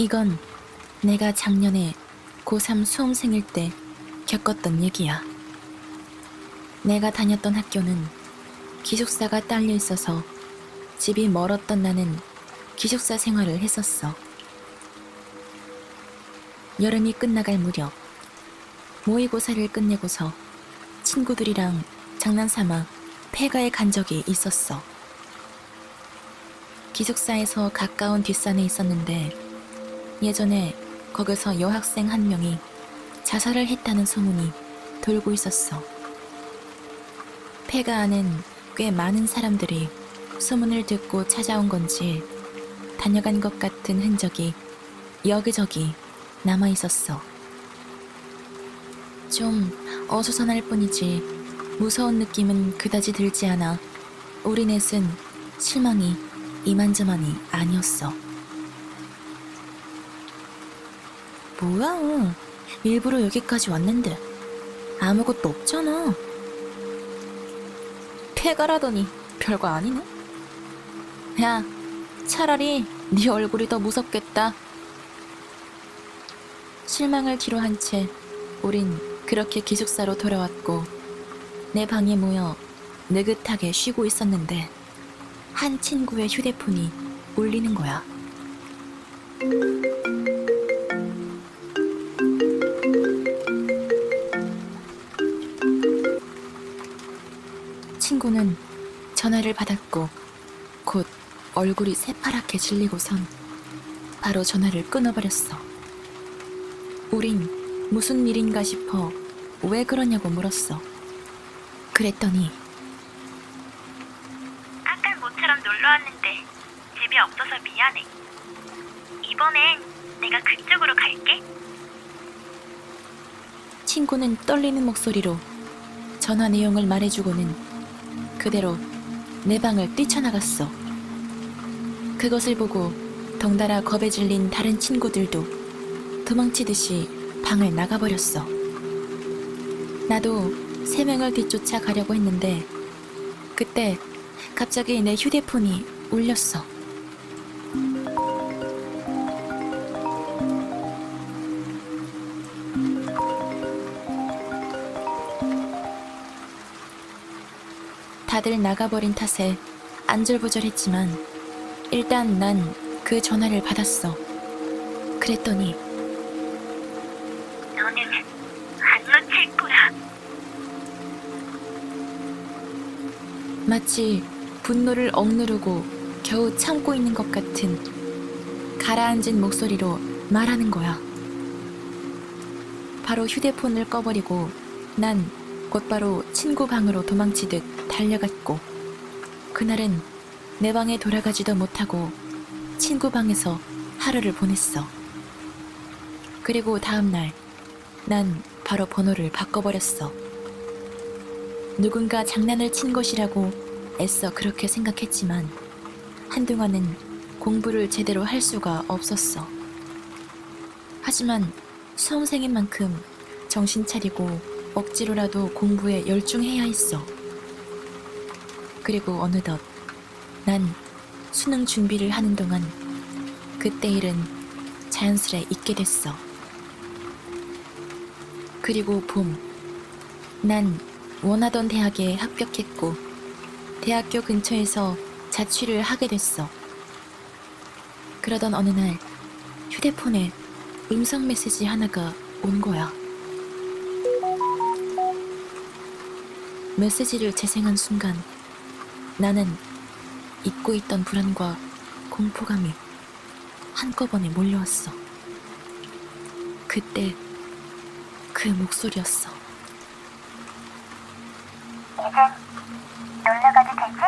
이건 내가 작년에 고3 수험생일 때 겪었던 얘기야. 내가 다녔던 학교는 기숙사가 딸려 있어서 집이 멀었던 나는 기숙사 생활을 했었어. 여름이 끝나갈 무렵 모의고사를 끝내고서 친구들이랑 장난삼아 폐가에 간 적이 있었어. 기숙사에서 가까운 뒷산에 있었는데 예전에 거기서 여학생 한 명이 자살을 했다는 소문이 돌고 있었어. 폐가 안엔 꽤 많은 사람들이 소문을 듣고 찾아온 건지 다녀간 것 같은 흔적이 여기저기 남아 있었어. 좀 어수선할 뿐이지 무서운 느낌은 그다지 들지 않아 우리 넷은 실망이 이만저만이 아니었어. 뭐야? 일부러 여기까지 왔는데 아무것도 없잖아. 폐가라더니 별거 아니네. 야, 차라리 네 얼굴이 더 무섭겠다. 실망을 뒤로한 채 우린 그렇게 기숙사로 돌아왔고 내 방에 모여 느긋하게 쉬고 있었는데 한 친구의 휴대폰이 울리는 거야. 친구는 전화를 받았고 곧 얼굴이 새파랗게 질리고선 바로 전화를 끊어버렸어. 우린 무슨 일인가 싶어 왜 그러냐고 물었어. 그랬더니 아깐 모처럼 놀러 왔는데 집이 없어서 미안해. 이번엔 내가 그쪽으로 갈게. 친구는 떨리는 목소리로 전화 내용을 말해주고는 그대로 내 방을 뛰쳐나갔어. 그것을 보고 덩달아 겁에 질린 다른 친구들도 도망치듯이 방을 나가버렸어. 나도 세 명을 뒤쫓아 가려고 했는데 그때 갑자기 내 휴대폰이 울렸어. 다들 나가버린 탓에 안절부절했지만 일단 난 그 전화를 받았어. 그랬더니 너는 안 놓칠 거야. 마치 분노를 억누르고 겨우 참고 있는 것 같은 가라앉은 목소리로 말하는 거야. 바로 휴대폰을 꺼버리고 난 곧바로 친구 방으로 도망치듯 달려갔고 그날은 내 방에 돌아가지도 못하고 친구 방에서 하루를 보냈어. 그리고 다음 날 난 바로 번호를 바꿔버렸어. 누군가 장난을 친 것이라고 애써 그렇게 생각했지만 한동안은 공부를 제대로 할 수가 없었어. 하지만 수험생인 만큼 정신 차리고 억지로라도 공부에 열중해야 했어. 그리고 어느덧 난 수능 준비를 하는 동안 그때 일은 자연스레 잊게 됐어. 그리고 봄, 난 원하던 대학에 합격했고 대학교 근처에서 자취를 하게 됐어. 그러던 어느 날 휴대폰에 음성 메시지 하나가 온 거야. 메시지를 재생한 순간 나는 잊고 있던 불안과 공포감이 한꺼번에 몰려왔어. 그때 그 목소리였어. 지금 놀러 가도 되지?